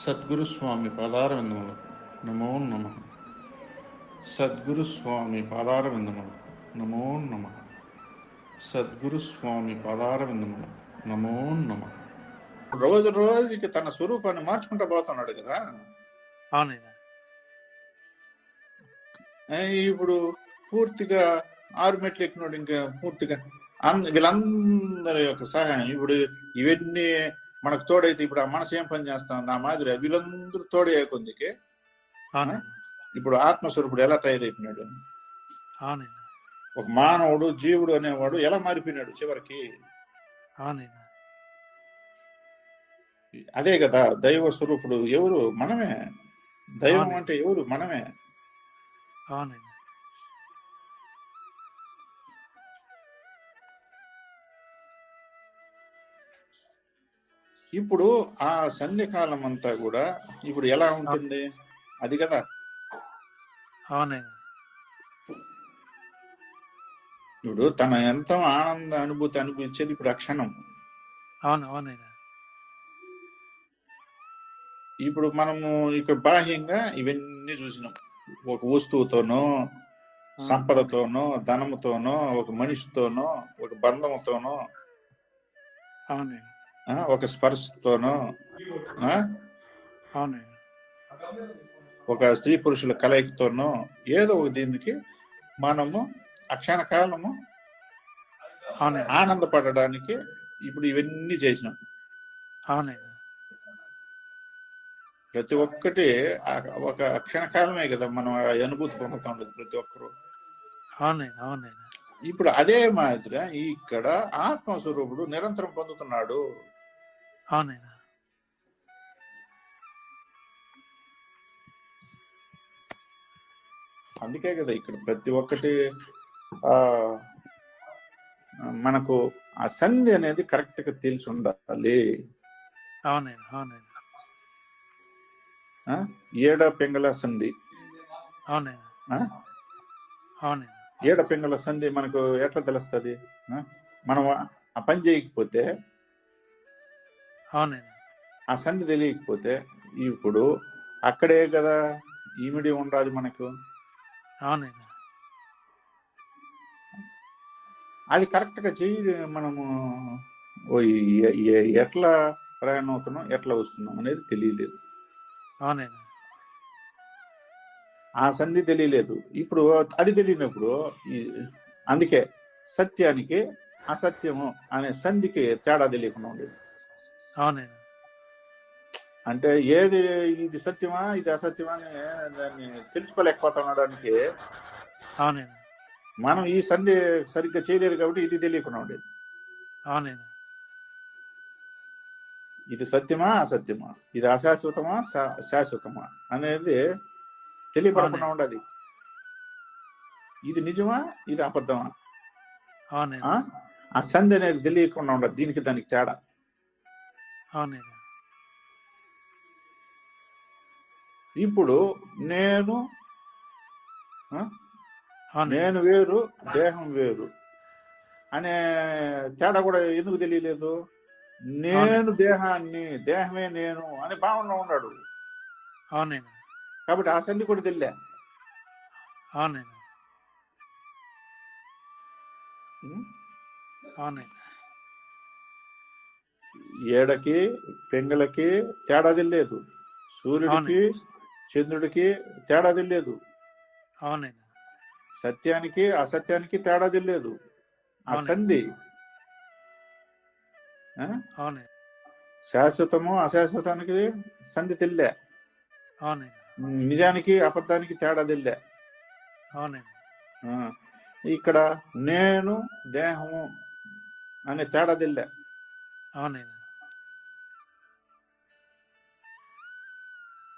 సద్గురు స్వామి పాదారవిందములు నమో నమ సద్గురు స్వామి పాదారవిందములు నమో నమ సద్గురు స్వామి పాదారవిందములు నమో నమ రోజు రోజుకి తన స్వరూపాన్ని మార్చుకుంటూ పోతున్నాడు కదా అవునయ్యా ఏ, ఇప్పుడు పూర్తిగా ఆరు మెట్లు ఎక్కినాడు ఇంకా పూర్తిగా అంద వీళ్ళందరి యొక్క సహాయం ఇప్పుడు ఇవన్నీ మనకు తోడైతే ఇప్పుడు ఆ మనసు ఏం పని చేస్తాం ఆ మాదిరి వీళ్ళందరూ తోడే కొందికి ఇప్పుడు ఆత్మస్వరూపుడు ఎలా తయారైపోయినాడు? ఒక మానవుడు జీవుడు అనేవాడు ఎలా మారిపోయినాడు చివరికి? అదే కదా దైవ స్వరూపుడు ఎవరు? మనమే. దైవం. అంటే ఎవరు? మనమే. అవునయ్యా ఇప్పుడు ఆ సంధ్యకాలం అంతా కూడా ఇప్పుడు ఎలా ఉంటుంది? అది కదా. ఇప్పుడు తన ఎంత ఆనంద అనుభూతి అనిపించేది ఇప్పుడు ఆ క్షణం. అవును ఇప్పుడు మనము ఇక్కడ బాహ్యంగా ఇవన్నీ చూసినాం. ఒక వస్తువుతోనో సంపదతోనో ధనముతోనో ఒక మనిషితోనో ఒక బంధముతోనో. అవునయ్యా ఆ, ఒక స్పర్శతోనో ఒక స్త్రీ పురుషుల కలయికతోనో ఏదో ఒక దీనికి మనము ఆ క్షణకాలము అవునయ్యా ఆనందపడడానికి ఇప్పుడు ఇవన్నీ చేసినాం. ప్రతి ఒక్కటి ఒక క్షణకాలమే కదా మనం అనుభూతి పొందుతా ఉండదు ప్రతి ఒక్కరు. ఇప్పుడు అదే మాదిరి ఇక్కడ ఆత్మస్వరూపుడు నిరంతరం పొందుతున్నాడు. అవునయ్యా అందుకే కదా ఇక్కడ ప్రతి ఒక్కటి ఆ మనకు ఆ సంధి అనేది కరెక్ట్గా తెలిసి ఉండాలి. అవునయ్యా ఆ? ఏడ పెంగళ సంధి? అవునయ్యా ఏడ పెంగళ సంధి మనకు ఎట్లా తెలుస్తుంది? మనం ఆ పని చేయకపోతే అవునయ్యా ఆ సంధి తెలియకపోతే ఇప్పుడు అక్కడే కదా ఈమిడి ఉండాలి మనకు. అవునయ్యా అది కరెక్ట్గా చేయి మనము ఓ ఎ- ఎ- ఎట్లా ప్రయాణం అవుతున్నాం ఎట్లా వస్తున్నాం అనేది తెలియలేదు. అవునయ్యా ఆ సంధి తెలియలేదు. ఇప్పుడు అది తెలియనప్పుడు ఈ- అందుకే సత్యానికి అసత్యము అనే సంధికి తేడా తెలియకుండా ఉండేది. అవునయ్యా అంటే ఏది ఇది సత్యమా ఇది అసత్యమా అని దాన్ని తెలుసుకోలేకపోతున్నాడానికి అవునయ్యా మనం ఈ సంధి సరిగ్గా చేయలేదు కాబట్టి ఇది తెలియకుండా ఉండేది. అవునయ్యా ఇది సత్యమా అసత్యమా? ఇది అశాశ్వతమా శాశ్వతమా? అనేది తెలియపడకుండా ఉండదు. ఇది నిజమా ఇది అబద్ధమా? ఆ సంధి అనేది తెలియకుండా ఉండదు. దీనికి దానికి తేడా. ఇప్పుడు నేను నేను వేరు దేహం వేరు అనే తేడా కూడా ఎందుకు తెలియలేదు? నేను దేహాన్ని దేహమే నేను అని భావనలో ఉన్నాడు. అవునయ్యా కాబట్టి ఆ సంధి కూడా తెలియలే. అవునయ్యా ఉం? ఏడకి పెంగలకి తేడా తెలియలేదు సూర్యుడికి చంద్రుడికి తేడా తెలియలేదు అవునయ్యా సత్యానికి అసత్యానికి తేడా తెలియలేదు ఆ అవును. సంధి ఆ? అవునయ్యా శాశ్వతము అశాశ్వతానికి సంధి తెలిలే. నిజానికి అబద్ధానికి తేడా తెలిలే. ఇక్కడ నేను దేహము అనే తేడా తెలిలే. అవునయ్యా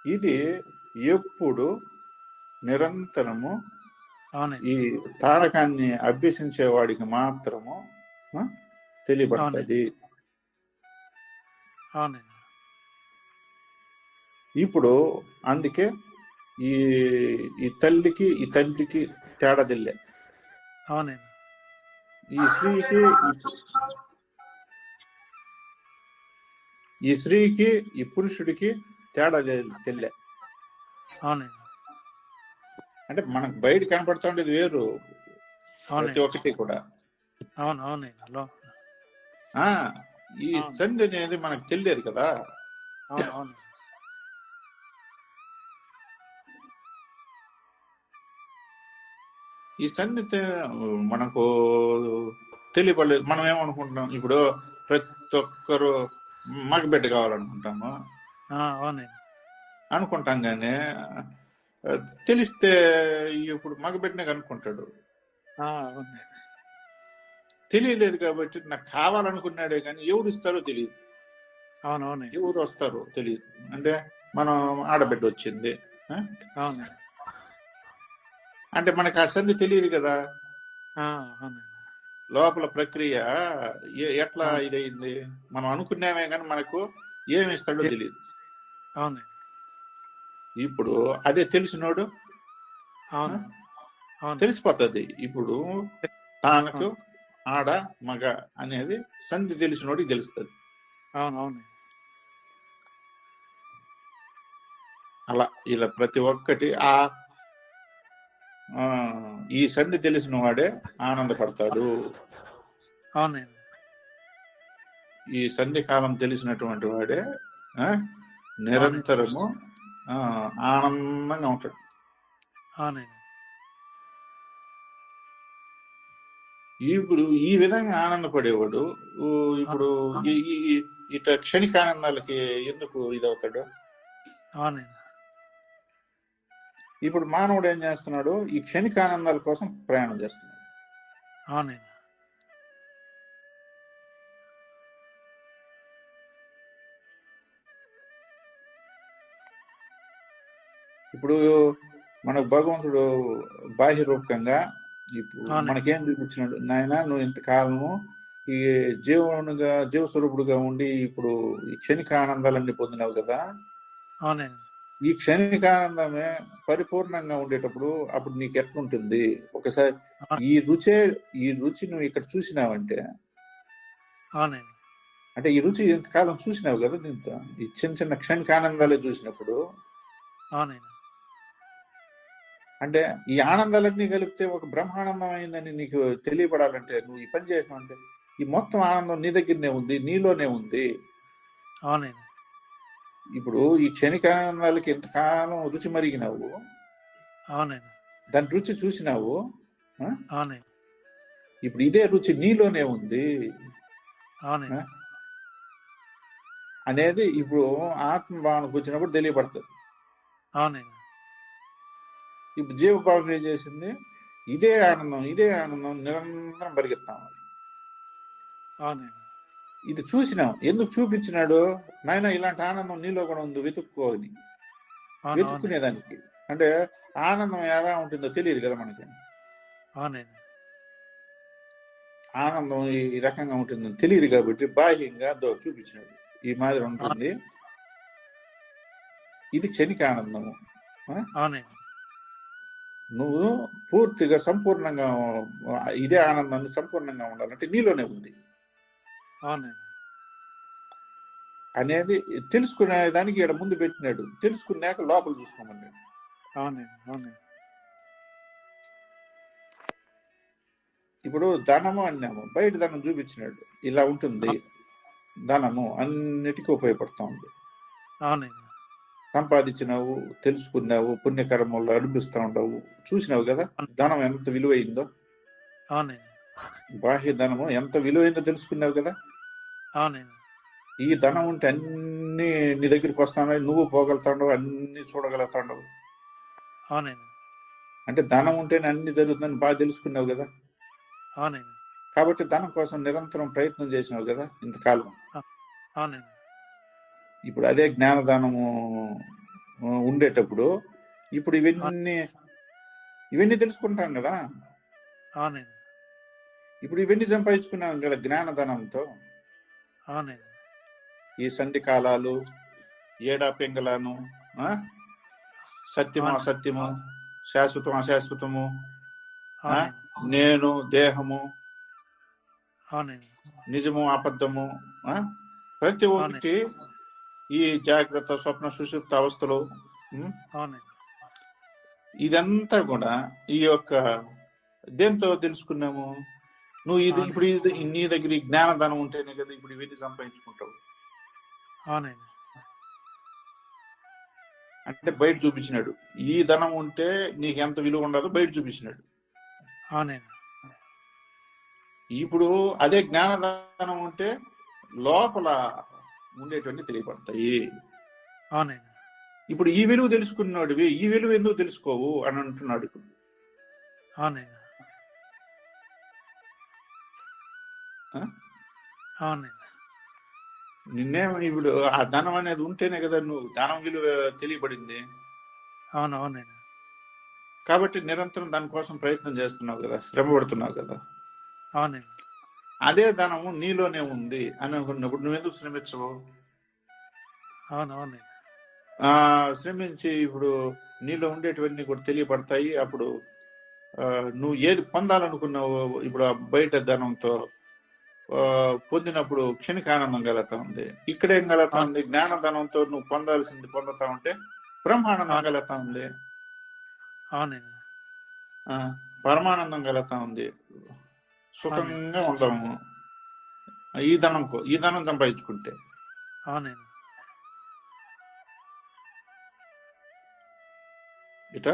ఇది ఎప్పుడు నిరంతరము ఈ తారకాన్ని అభ్యసించే వాడికి మాత్రము తెలియబడుతుంది. ఇప్పుడు అందుకే ఈ ఈ తల్లికి ఈ తండ్రికి తేడా తెల్లే ఈ స్త్రీకి ఈ స్త్రీకి ఈ పురుషుడికి తేడా తె- తెల్లే. అవునండి. అంటే మనకు బయట కనపడుతూ ఉండేది వేరు ప్రతి ఒక్కటి కూడా. అవును అవునండి. ఈ. సంధి అనేది మనకు తెలియదు కదా. అవును అవును. ఈ సంధి మనకు తెలియపడలేదు. మనం ఏమనుకుంటున్నాం? ఇప్పుడు ప్రతి ఒక్కరు మగబిడ్డ కావాలనుకుంటాము. అవునండి. అనుకుంటాం కానీ ఆ, తెలిస్తే ఇప్పుడు ఆ, అవునండి. తెలియలేదు కాబట్టి నాకు కావాలనుకున్నాడే కానీ ఎవరు ఇస్తారో తెలియదు. అవును అవునండి ఎవరు వస్తారో తెలియదు. అంటే మనం ఆడబిడ్డ వచ్చింది అంటే మనకు సంధి తెలియదు కదా? లోపల ప్రక్రియ ఎట్లా. ఇదైంది మనం అనుకున్నామే కానీ మనకు ఏమి ఇస్తాడో తెలియదు. అవునండి ఇప్పుడు అదే తెలిసినోడు? అవును. అవును. తెలిసిపోతుంది. ఇప్పుడు తానకు ఆడ మగ అనేది సంధి తెలిసినోడికి తెలుస్తుంది. అవును అవునండి అలా ఇలా ప్రతి ఒక్కటి ఆ ఆ, ఈ సంధి తెలిసిన వాడే ఆనందపడతాడు. అవునండి ఈ సంధి కాలం తెలిసినటువంటి వాడే నిరంతరము ఆనందంగా ఉంటాడు. ఇప్పుడు ఈ విధంగా ఆనందపడేవాడు ఇప్పుడు ఇట్లా క్షణిక ఆనందాలకి ఎందుకు ఇదవుతాడు? అవునండి ఇప్పుడు మానవుడు ఏం చేస్తున్నాడు? ఈ క్షణిక ఆనందాల కోసం ప్రయాణం చేస్తున్నాడు. ఇప్పుడు మనకు భగవంతుడు బాహ్య రూపకంగా ఇప్పుడు. మనకేం చూపించినాడు? నాయన నువ్వు ఇంతకాలము ఈ జీవనుగా జీవస్వరూపుడుగా ఉండి ఇప్పుడు ఈ క్షణిక ఆనందాలన్నీ పొందినావు కదా? ఈ క్షణిక ఆనందమే పరిపూర్ణంగా ఉండేటప్పుడు అప్పుడు నీకు ఎట్లుంటుంది? ఒకసారి ఈ రుచే ఈ రుచి నువ్వు ఇక్కడ చూసినావంటే? అంటే ఈ రుచి ఇంతకాలం చూసినావు కదా దీంతో? ఈ చిన్న చిన్న క్షణిక ఆనందాలే చూసినప్పుడు? అవునండి. అంటే ఈ ఆనందాలన్నీ కలిపితే ఒక బ్రహ్మానందం అయిందని నీకు తెలియపడాలంటే నువ్వు ఈ పని చేసినావు అంటే ఈ మొత్తం ఆనందం నీ దగ్గరనే ఉంది నీలోనే ఉంది. అవునండి. ఇప్పుడు ఈ క్షణిక ఆనందాలకి ఎంతకాలం రుచి మరిగినావు? అవునండి. దాని రుచి చూసినావు? అవునండి. ఇప్పుడు ఇదే రుచి నీలోనే ఉంది. అవునండి. అనేది ఇప్పుడు ఆత్మభావనకు వచ్చినప్పుడు తెలియబడుతుంది అవునండి. ఇప్పుడు జీవభావం ఏం చేసింది? ఇదే ఆనందం ఇదే ఆనందం నిరంతరం పరిగెత్తాం ఇది చూసినాం. ఎందుకు చూపించినాడు? నాయన ఇలాంటి ఆనందం నీలో కూడా ఉంది వెతుక్కో అని. అవును అవునండి. వెతుక్కునేదానికి అంటే ఆనందం ఎలా ఉంటుందో తెలియదు కదా మనకి. ఆనందం ఈ రకంగా ఉంటుందని తెలియదు కాబట్టి బాహ్యంగా దో చూపించినాడు. ఈ మాదిరి ఉంటుంది. ఇది క్షణిక ఆనందము. నువ్వు పూర్తిగా సంపూర్ణంగా ఇదే ఆనందాన్ని సంపూర్ణంగా ఉండాలంటే నీలోనే ఉంది. అనేది తెలుసుకునే దానికి ఇక్కడ ముందు పెట్టినాడు. తెలుసుకున్నాక లోపల చూసుకోమన్నాడు ఇప్పుడు ధనము అన్నాము. బయట ధనం చూపించినాడు. ఇలా ఉంటుంది. ధనము అన్నిటికీ ఉపయోగపడుతూ ఉంది. సంపాదించినావు తెలుసుకున్నావు పుణ్యకర్మలు అనిపిస్తూ ఉండవు. చూసినావు కదా ధనం ఎంత విలువైందో? బాహ్య ధనము ఎంత విలువైందో తెలుసుకున్నావు కదా? ఈ ధనం ఉంటే అన్ని నీ దగ్గరికి వస్తాయి నువ్వు పోగలుగుతావు అన్ని చూడగలుగుతావు అంటే ధనం ఉంటేనే అన్ని జరుగుతుందని బాగా తెలుసుకున్నావు కదా? కాబట్టి ధనం కోసం నిరంతరం ప్రయత్నం చేసినావు కదా ఇంతకాలం? ఇప్పుడు అదే జ్ఞానదానము ఉండేటప్పుడు ఇప్పుడు ఇవన్నీ ఇవన్నీ తెలుసుకుంటాం కదా. ఇప్పుడు ఇవన్నీ సంపాదించుకున్నాం కదా జ్ఞానధనంతో అవునండి. ఈ సంధి కాలాలు ఏడా పింగళాను ఆ? సత్యము. అసత్యము శాశ్వతం అశాశ్వతము నేను దేహము నిజము అబద్ధము? ప్రతి ఒక్కటి ఈ జాగ్రత్త స్వప్న సుషుప్త అవస్థలు ఇదంతా కూడా ఈ యొక్క దేంతో తెలుసుకున్నాము? నువ్వు ఇది. ఇప్పుడు ఇది నీ దగ్గర ఈ జ్ఞానధనం ఉంటేనే కదా ఇప్పుడు ఇవన్నీ సంపాదించుకుంటావు. అంటే బయట చూపించినాడు. ఈ ధనం ఉంటే నీకు ఎంత విలువ ఉండదో బయట చూపించినాడు. ఇప్పుడు అదే జ్ఞానదానం ఉంటే లోపల ఉండేటువంటి తెలియబడతాయి అవునండి. ఇప్పుడు ఈ విలువ తెలుసుకున్నాడువి ఈ విలువ ఎందుకు తెలుసుకోవు అని అంటున్నాడు ఇప్పుడు. అవునండి. ఆ? అవునండి. నిన్నే ఇప్పుడు ఆ ధనం అనేది ఉంటేనే కదా నువ్వు ధనం విలువ తెలియబడింది. అవును అవునండి. కాబట్టి నిరంతరం దానికోసం ప్రయత్నం చేస్తున్నావు కదా శ్రమ పడుతున్నావు కదా. అవునండి. అదే ధనము నీలోనే ఉంది అని అనుకున్నప్పుడు నువ్వు ఎందుకు శ్రమించవు? అవును అవునండి ఆ శ్రమించి ఇప్పుడు నీలో ఉండేటివన్నీ కూడా తెలియబడతాయి అప్పుడు నువ్వు ఏది పొందాలనుకున్నావు ఇప్పుడు ఆ బయట ధనంతో పొందినప్పుడు క్షణిక ఆనందం కలుగుతా ఉంది. ఇక్కడ ఏం కలుగుతా ఉంది? జ్ఞానధనంతో నువ్వు పొందాల్సింది పొందుతా ఉంటే బ్రహ్మానందం కలుగుతా ఉంది. పరమానందం కలుగుతా ఉంది. సుఖంగా ఉంటాము ఈ ధనం కో- ఈ ధనం సంపాదించుకుంటే. అవునండి. ఇట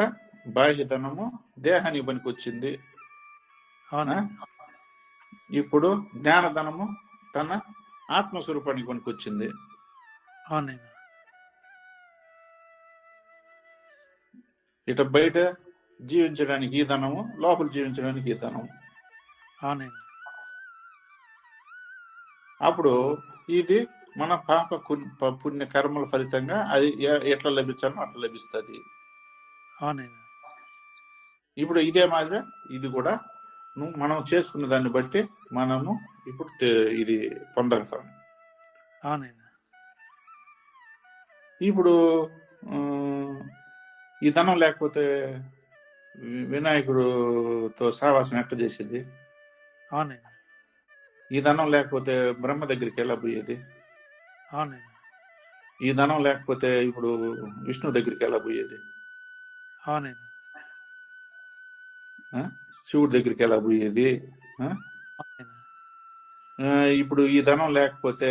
బాహ్య ధనము దేహానికి పనికొచ్చింది అవునండి. ఇప్పుడు జ్ఞానధనము తన ఆత్మస్వరూపానికి పనికొచ్చింది అవునండి. ఇట బయట జీవించడానికి ఈ ధనము లోపల జీవించడానికి ఈ ధనము. అప్పుడు ఇది మన పాప పుణ్య కర్మల ఫలితంగా అది ఎట్లా లభించాలో అట్లా లభిస్తుంది. ఇప్పుడు ఇదే మాదిరి ఇది కూడా నువ్వు మనం చేసుకున్న దాన్ని బట్టి మనము ఇప్పుడు ఇది పొందగలుగుతాం. ఇప్పుడు ఈ ధనం లేకపోతే వినాయకుడుతో సావాసం ఎట్లా చేసేది? అవునండి. ఈ ధనం లేకపోతే బ్రహ్మ దగ్గరికి ఎలా పోయేది? అవునండి. ఈ ధనం లేకపోతే ఇప్పుడు విష్ణు దగ్గరికి ఎలా పోయేది? అవునండి? శివుడి దగ్గరికి ఎలా పోయేది? ఇప్పుడు ఈ ధనం లేకపోతే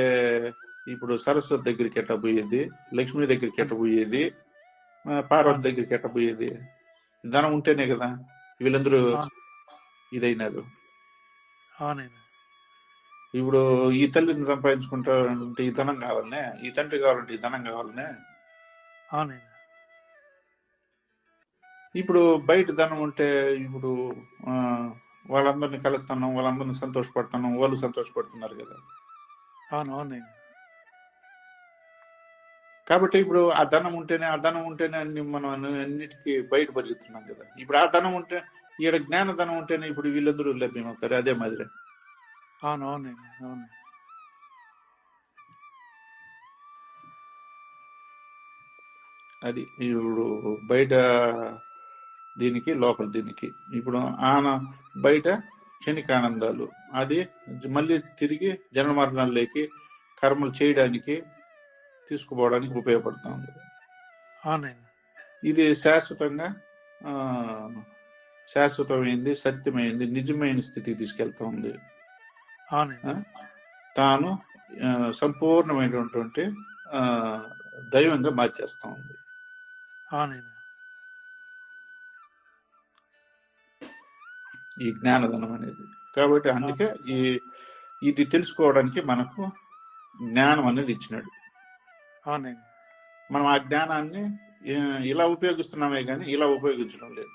ఇప్పుడు సరస్వతి దగ్గరికి ఎట్లా పోయేది? లక్ష్మి దగ్గరికి పోయేది? ఆ, పార్వతి దగ్గరికి ఎట్లా పోయేది? ధనం ఉంటేనే కదా వీళ్ళందరూ. ఇదైనారు. అవునండి. ఇప్పుడు ఈ తల్లిని సంపాదించుకుంటారంటే ఈ ధనం కావాలనే ఈ తండ్రి కావాలంటే ఈ ధనం కావాలనే? అవునండి. ఇప్పుడు బయట ధనం ఉంటే ఇప్పుడు వాళ్ళందరినీ కలుస్తున్నాం వాళ్ళందరినీ సంతోషపడుతున్నాం వాళ్ళు సంతోషపడుతున్నారు కదా? అవును అవునండి. కాబట్టి ఇప్పుడు ఆ ధనం ఉంటేనే ఆ ధనం ఉంటేనే అన్ని మనం అన్ని- అన్నిటికీ బయట పరిగెత్తున్నాం కదా. ఇప్పుడు ఆ ధనం ఉంటే ఈడ జ్ఞాన ధనం ఉంటేనే ఇప్పుడు వీళ్ళందరూ లభ్యమవుతారు. అదే మాదిరి. అవును అవునండి అవునండి అది ఇప్పుడు బయట దీనికి లోపల దీనికి. ఇప్పుడు ఆన బయట క్షణికానందాలు. అది మళ్ళీ తిరిగి జన్మ మరణాల్లోకి కర్మలు చేయడానికి తీసుకుపోవడానికి ఉపయోగపడుతూ ఉంది ఇది శాశ్వతంగా ఆ, శాశ్వతమైంది సత్యమైంది నిజమైన స్థితికి తీసుకెళ్తా ఉంది? తాను సంపూర్ణమైనటువంటి దైవంగా మార్చేస్తా ఉంది ఈ జ్ఞానధనం అనేది. కాబట్టి అందుకే ఈ ఇది తెలుసుకోవడానికి మనకు జ్ఞానం అనేది ఇచ్చినాడు. అవునండి. మనం ఆ జ్ఞానాన్ని ఇలా ఉపయోగిస్తున్నామే కానీ ఇలా ఉపయోగించడం లేదు.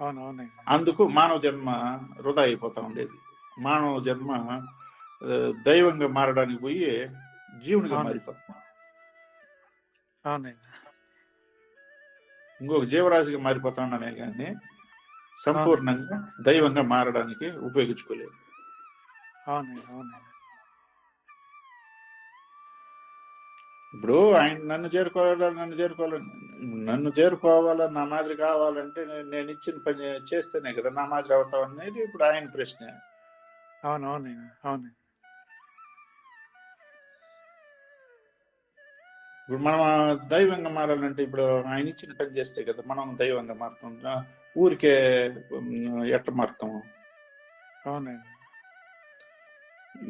అవును అవునండి అందుకు మానవ జన్మ వృధా అయిపోతా ఉండేది. మానవ జన్మ దైవంగా మారడానికి పోయి జీవునిగా అవును. మారిపోతాం అవునండి. ఇంకొక జీవరాశిగా మారిపోతా ఉన్నానే కానీ సంపూర్ణంగా దైవంగా మారడానికి ఉపయోగించుకోలేదు. అవునండి అవునండి. ఇప్పుడు ఆయన నన్ను చేరుకోవాలా నన్ను చేరుకోవాలి? నన్ను చేరుకోవాలా నా మాదిరి కావాలంటే నేను ఇచ్చిన పని చేస్తేనే కదా నా మాదిరి అవుతావు అనేది ఇప్పుడు ఆయన ప్రశ్న. అవును అవునండి ఇప్పుడు మనం దైవంగా మారాలంటే ఇప్పుడు ఆయన ఇచ్చిన పని చేస్తే కదా మనం దైవంగా మారుతాం. ఊరికే ఎట్ట మారుతాం? అవునండి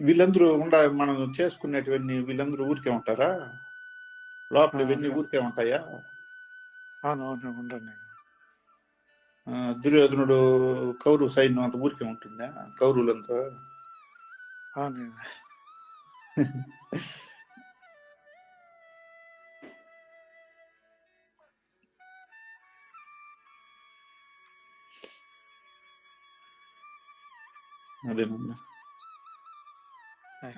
వీళ్ళందరూ ఉండ మనం చేసుకునేటివన్నీ వీళ్ళందరూ ఊరికే ఉంటారా? లోపల ఇవన్నీ ఊరికే ఉంటాయా? అవును అవును ఉండండి. దుర్యోధనుడు కౌరవ సైన్యం అంత ఊరికే ఉంటుందా? కౌరవులంతా అవునండి అదేనమ్మా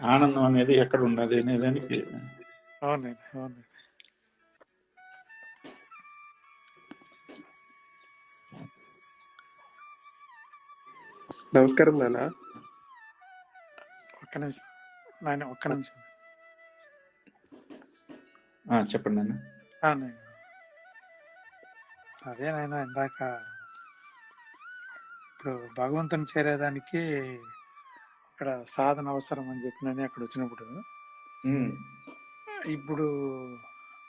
ఆనందం అనేది ఎక్కడ ఉన్నది అనే దానికి అవునండి అవునండి నమస్కారం నాన్న. ఒక్క నిమిషం. నాయన ఒక్క నిమిషం. ఆ, చెప్పండి నాన్న. అదే నాయన ఇందాక ఇప్పుడు భగవంతుని చేరేదానికి ఇక్కడ సాధన అవసరం అని చెప్పినని అక్కడ వచ్చినప్పుడు. ఇప్పుడు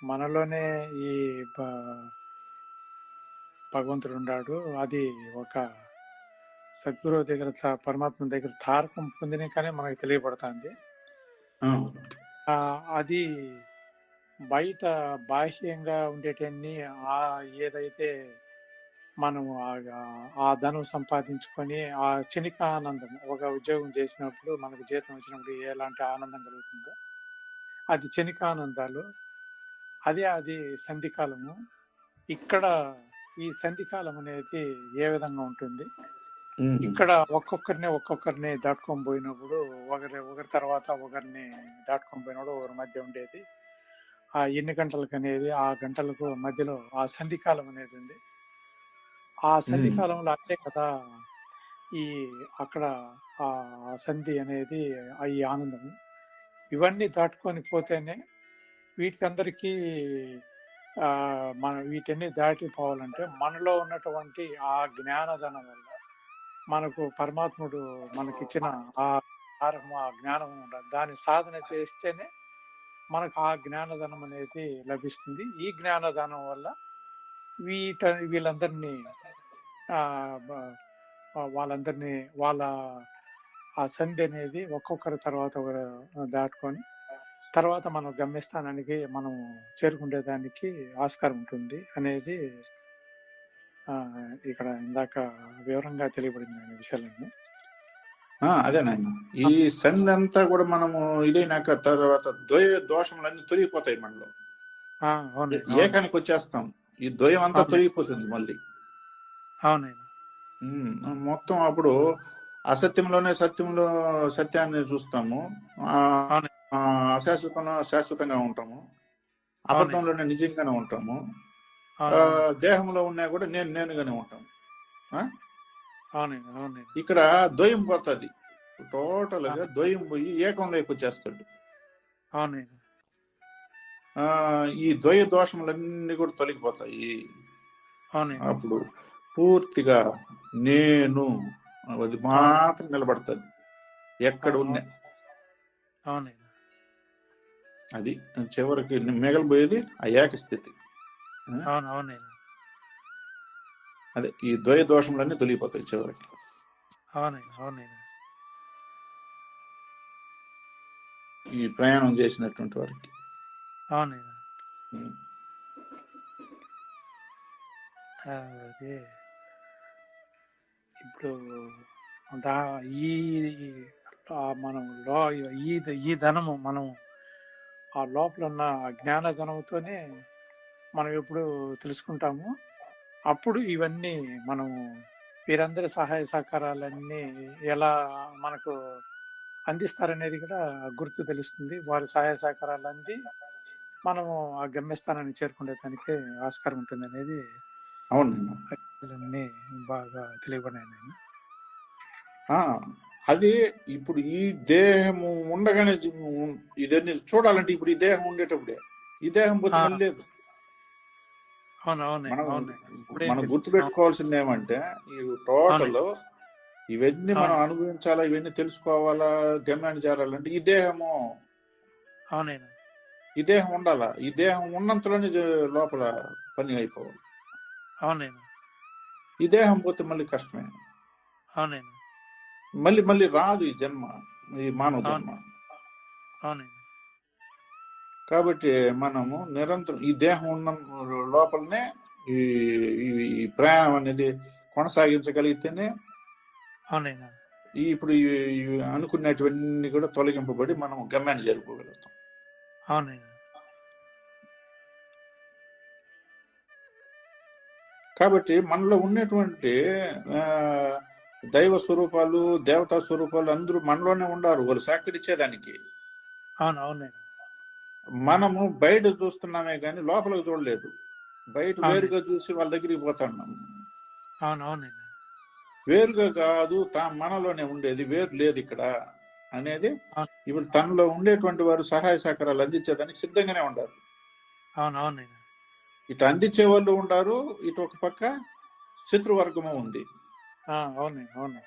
మనలోనే ఈ భగవంతుడు ఉన్నాడు. అది ఒక సద్గురువు దగ్గర తా- పరమాత్మ దగ్గర తారకం పొందినాకనే మనకు తెలియబడుతుంది అది బయట బాహ్యంగా ఉండేటన్ని ఆ ఏదైతే మనం ఆ- ధనం సంపాదించుకొని ఆ క్షణిక ఆనందం ఒక ఉద్యోగం చేసినప్పుడు మనకు జీతం వచ్చినప్పుడు ఎలాంటి ఆనందం కలుగుతుందో అది క్షణిక ఆనందాలు అదే అది సంధికాలము. ఇక్కడ ఈ సంధికాలం అనేది ఏ విధంగా ఉంటుంది? ఇక్కడ ఒక్కొక్కరిని ఒక్కొక్కరిని దాటుకొని పోయినప్పుడు ఒకరి ఒకరి తర్వాత ఒకరిని దాటుకొని పోయినప్పుడు ఒకరి మధ్య ఉండేది. ఆ ఎన్ని గంటలకు అనేది ఆ గంటలకు మధ్యలో ఆ సంధికాలం అనేది ఉంది. ఆ సంధి మ్మ్. కాలంలో అంతే కదా ఈ అక్కడ ఆ సంధి అనేది ఈ ఆనందం ఇవన్నీ దాటుకొని పోతేనే వీటికందరికీ మన వీటన్ని దాటిపోవాలంటే మనలో ఉన్నటువంటి ఆ జ్ఞానధనం వల్ల మనకు పరమాత్ముడు మనకిచ్చిన ఆ ఆహారము ఆ జ్ఞానం ఉండాలి దాని సాధన చేస్తేనే మనకు ఆ జ్ఞానధనం అనేది లభిస్తుంది. ఈ జ్ఞానధనం వల్ల వీట వీళ్ళందరినీ వాళ్ళందరినీ వాళ్ళ ఆ సంధి అనేది ఒక్కొక్కరి తర్వాత ఒకరు దాటుకొని తర్వాత మనం గమ్యస్థానానికి మనం చేరుకునేదానికి ఆస్కారం ఉంటుంది అనేది ఇక్కడ ఇందాక వివరంగా తెలియబడింది అనే విషయాలన్నీ. ఆ, అదేనాయన ఈ సంధి అంతా కూడా మనము ఇదైనాక తర్వాత ద్వయ దోషములన్నీ తొలగిపోతాయి మనలో. ఏకానికి వచ్చేస్తాం. ఈ ద్వయం అంతా. తొలగిపోతుంది మళ్ళీ. మొత్తం అప్పుడు అసత్యంలోనే సత్యంలో సత్యాన్ని చూస్తాము. అశాశ్వతంలో శాశ్వతంగా ఉంటాము. అబద్ధంలోనే నిజంగానే ఉంటాము. దేహంలో ఉన్నా కూడా నేను నేనుగానే అవునండి ఇక్కడ ద్వయం పోతుంది. టోటల్గా ద్వయం పోయి ఏకంలోకి వచ్చేస్తాడు. ఈ ద్వయ దోషములన్నీ కూడా తొలగిపోతాయి. అప్పుడు పూర్తిగా నేను అది మాత్రం నిలబడుతుంది. ఎక్కడ ఉన్నా. అది చివరికి మిగలబోయేది ఆ ఏక స్థితి అవును అవునండి అదే ఈ ద్వయ దోషములన్నీ తొలగిపోతాయి చివరికి. ఈ ప్రయాణం చేసినటువంటి వారికి. అదే. ఇప్పుడు దా ఈ మనం లో ఈ ఈ ధనము మనం ఆ లోపల ఉన్న జ్ఞాన ధనంతోనే మనం ఎప్పుడు తెలుసుకుంటాము. అప్పుడు ఇవన్నీ మనం వీరందరి సహాయ సహకారాలన్నీ ఎలా మనకు అందిస్తారనేది కూడా గుర్తు తెలుస్తుంది. వారి సహాయ సహకారాలు అంది మనము ఆ గమ్యస్థానాన్ని చేరుకునే దానికి ఆస్కారం ఉంటుంది అనేది అవును నాన్న. అన్నీ బాగా తెలియబడినాయి అది ఇప్పుడు ఈ దేహము ఉండగానే ఇదన్నీ చూడాలంటే ఇప్పుడు ఈ దేహం ఉండేటప్పుడే. ఈ దేహం లేదు. మనం. గుర్తుపెట్టుకోవాల్సింది ఏమంటే ఈ టోటల్ ఇవన్నీ మనం అనుభవించాలా ఇవన్నీ తెలుసుకోవాలా గమ్యాన్ని చేరాలంటే ఈ దేహము. ఈ దేహం ఉండాలా? ఈ దేహం ఉన్నంతలోనే లోపల పని అయిపోవాలి. అవునైనా ఈ దేహం పోతే మళ్ళీ కష్టమే. అవునైనా మళ్ళీ మళ్ళీ రాదు ఈ జన్మ ఈ మానవ జన్మ. అవునైనా కాబట్టి మనము నిరంతరం ఈ దేహం ఉన్న లోపలనే ఈ ఈ- ప్రయాణం అనేది కొనసాగించగలిగితేనే ఈ ఇప్పుడు అనుకునేటివన్నీ కూడా తొలగింపబడి మనం గమ్యాన్ని చేరుకోగలుగుతాం. అవునైనా కాబట్టి మనలో ఉన్నటువంటి ఆ, దైవ స్వరూపాలు దేవతా స్వరూపాలు అందరూ మనలోనే ఉండారు. వాళ్ళు సహకరించేదానికి అవునైనా మనము బయట చూస్తున్నామే కానీ లోపలికి చూడలేదు. బయట. వేరుగా చూసి వాళ్ళ దగ్గరికి అవునైనా వేరుగా కాదు తా మనలోనే ఉండేది వేరు లేదు ఇక్కడ అనేది. ఇప్పుడు తనలో ఉండేటువంటి వారు సహాయ సహకారాలు అందించేదానికి సిద్ధంగానే ఉండారు ఇటు అందించే వాళ్ళు ఉంటారు ఇటు ఒక పక్క శత్రువర్గము ఉంది. అవును.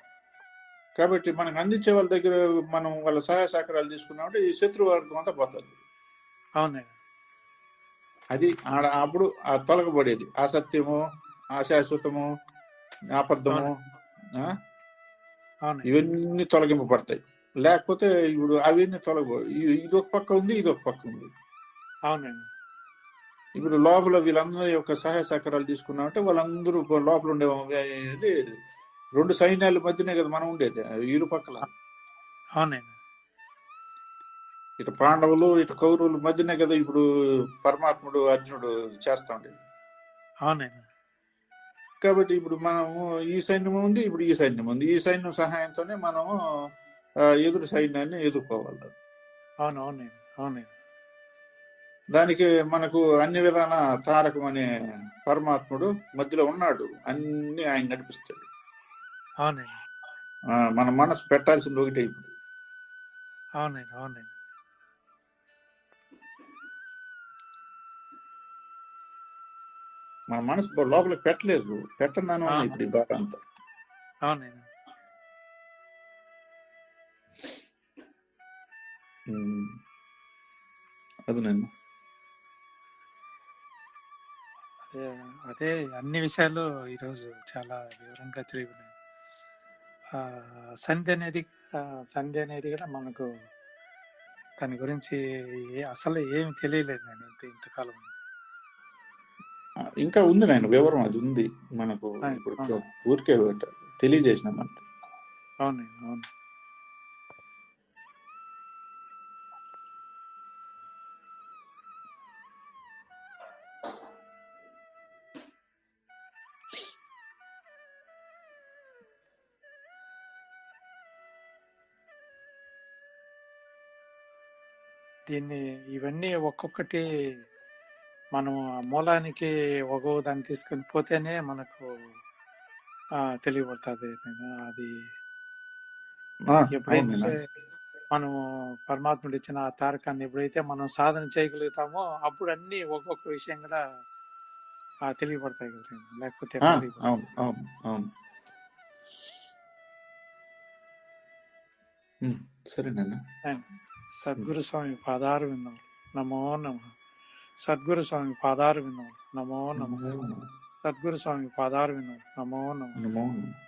కాబట్టి మనకు అందించే వాళ్ళ దగ్గర మనం వాళ్ళ సహాయ సహకారాలు తీసుకున్నామంటే ఈ శత్రువర్గం అంతా పోతుంది. అవునైనా అది ఆడ అప్పుడు ఆ తొలగబడేది. అసత్యము అశాశ్వతము అబద్ధము ఇవన్నీ తొలగింపబడతాయి. లేకపోతే ఇప్పుడు అవన్నీ తొలగ ఇ- ఇది ఒక పక్క ఉంది ఇది ఒక పక్క ఉంది. అవునైనా ఇప్పుడు లోపల వీళ్ళందరి యొక్క సహాయ సహకారాలు తీసుకున్నామంటే వాళ్ళందరూ లోపల ఉండే రెండు సైన్యాల మధ్యనే కదా మనం ఉండేది ఇరు పక్కల. అవునైనా ఇటు పాండవులు ఇటు కౌరవుల మధ్యనే కదా ఇప్పుడు పరమాత్ముడు అర్జునుడు చేస్తా ఉండేది. కాబట్టి ఇప్పుడు మనము ఈ సైన్యం ఉంది ఇప్పుడు ఈ సైన్యం ఉంది. ఈ సైన్యం సహాయంతోనే మనము ఎదురు సైన్యాన్ని ఎదుర్కోవాలి. అవును దానికి మనకు అన్ని విధాన తారకం అనే పరమాత్ముడు మధ్యలో ఉన్నాడు. అన్ని ఆయన నడిపిస్తాడు. మన మనసు పెట్టాల్సింది ఒకటే ఇప్పుడు. అవునైనా అవునైనా మన మనసు లోపలికి పెట్టలేదు. పెట్టందాని వల్ల ఇప్పుడు ఈ బాధ అంతా. అవునైనా ఉమ్. అది నేను అదే అదే అన్ని విషయాలు ఈరోజు చాలా వివరంగా ఆ, సంధ్య అనేది సంధ్య అనేది కూడా మనకు దాని గురించి ఏ- అసలు ఏమి తెలియలేదు నేను ఇంత ఇంతకాలం. ఇంకా ఉంది నాయన వివరం అది ఉంది మనకు ఇప్పుడు. ఊరికే తెలియజేసినాం అంతే అవును అవును దీన్ని ఇవన్నీ ఒక్కొక్కటి మనం మూలానికి ఒక్కో దాన్ని తీసుకొని పోతేనే మనకు ఆ, తెలియబడుతుంది అది ఎప్పుడైతే. మనం పరమాత్ముడు ఇచ్చిన ఆ తారకాన్ని ఎప్పుడైతే మనం సాధన చేయగలుగుతామో అప్పుడు అన్ని ఒక్కొక్క విషయం కూడా ఆ, తెలియబడతాయి కదా లేకపోతే ఆ, తెలియబడతాయి. అవును అవును అవును. ఉమ్, సరే నాన్న సద్గురు స్వామి పాదారు విందాం. నమో నమ. సద్గురు స్వామి పాదారు విందాం నమో నమ. సద్గురు స్వామి పాదారు విందాం నమో నమ. నమో నమః.